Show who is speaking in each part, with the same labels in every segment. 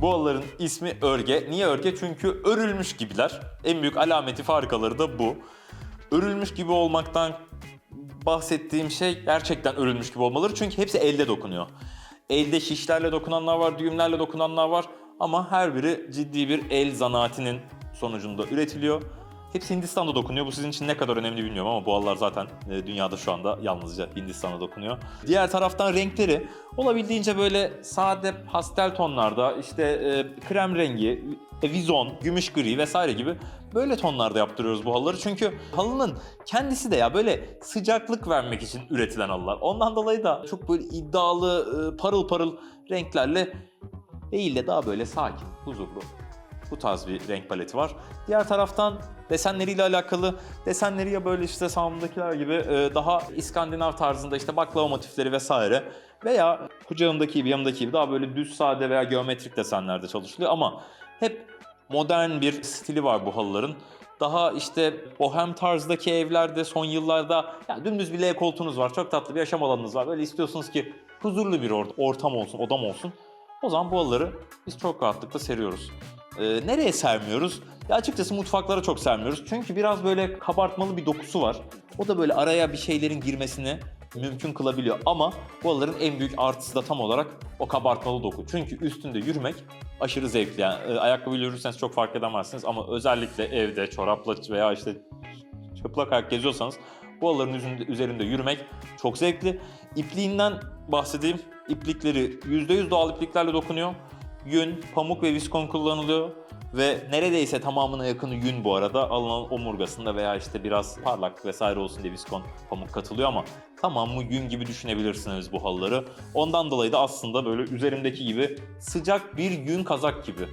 Speaker 1: Bu ismi örge. Niye örge? Çünkü örülmüş gibiler. En büyük alameti farikaları da bu. Örülmüş gibi olmaktan bahsettiğim şey gerçekten örülmüş gibi olmaları. Çünkü hepsi elde dokunuyor. Elde şişlerle dokunanlar var, düğümlerle dokunanlar var. Ama her biri ciddi bir el zanaatinin sonucunda üretiliyor. Hepsi Hindistan'da dokunuyor. Bu sizin için ne kadar önemli bilmiyorum ama bu halılar zaten e, dünyada şu anda yalnızca Hindistan'da dokunuyor. Diğer taraftan renkleri olabildiğince böyle sade pastel tonlarda işte e, krem rengi, e, vizon, gümüş gri vesaire gibi böyle tonlarda yaptırıyoruz bu halıları. Çünkü halının kendisi de ya böyle sıcaklık vermek için üretilen halılar. Ondan dolayı da çok böyle iddialı, e, parıl parıl renklerle değil de daha böyle sakin, huzurlu, bu tarz bir renk paleti var. Diğer taraftan desenleriyle alakalı desenleri ya böyle işte sağımdakiler gibi e, daha İskandinav tarzında işte baklava motifleri vesaire veya kucağımdaki gibi yanımdaki gibi daha böyle düz sade veya geometrik desenlerde çalışılıyor ama hep modern bir stili var bu halıların. Daha işte bohem tarzdaki evlerde son yıllarda ya dümdüz bir L koltuğunuz var, çok tatlı bir yaşam alanınız var. Böyle istiyorsunuz ki huzurlu bir or- ortam olsun, odam olsun. O zaman bu halıları biz çok rahatlıkla seriyoruz. Ee, nereye sermiyoruz? Ya açıkçası mutfaklara çok sermiyoruz. Çünkü biraz böyle kabartmalı bir dokusu var. O da böyle araya bir şeylerin girmesini mümkün kılabiliyor. Ama bu halıların en büyük artısı da tam olarak o kabartmalı doku. Çünkü üstünde yürümek aşırı zevkli. Yani e, ayakkabıyla yürürseniz çok fark edemezsiniz ama özellikle evde çorapla veya işte çıplak ayak geziyorsanız bu üzerinde, üzerinde yürümek çok zevkli. İpliğinden bahsedeyim. İplikleri %100 doğal ipliklerle dokunuyor. Yün, pamuk ve viskon kullanılıyor. Ve neredeyse tamamına yakını yün bu arada. Alınan omurgasında veya işte biraz parlak vesaire olsun diye viskon pamuk katılıyor ama tamamı yün gibi düşünebilirsiniz bu halıları. Ondan dolayı da aslında böyle üzerimdeki gibi sıcak bir yün kazak gibi.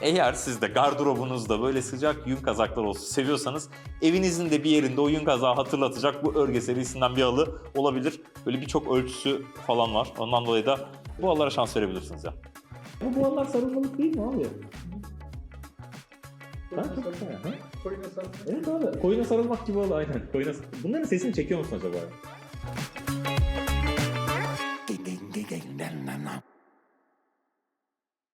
Speaker 1: Eğer siz de gardırobunuzda böyle sıcak yün kazaklar olsun seviyorsanız evinizin de bir yerinde o yün kazağı hatırlatacak bu örge serisinden bir halı olabilir. Böyle birçok ölçüsü falan var. Ondan dolayı da bu halılara şans verebilirsiniz ya.
Speaker 2: Bu halılar sarılmalık değil mi abi? Ben çok güzel. Ha?
Speaker 3: Koyuna sarılsın.
Speaker 2: Evet abi. Koyuna sarılmak gibi oldu aynen. Koyuna... Bunların sesini çekiyor musun acaba?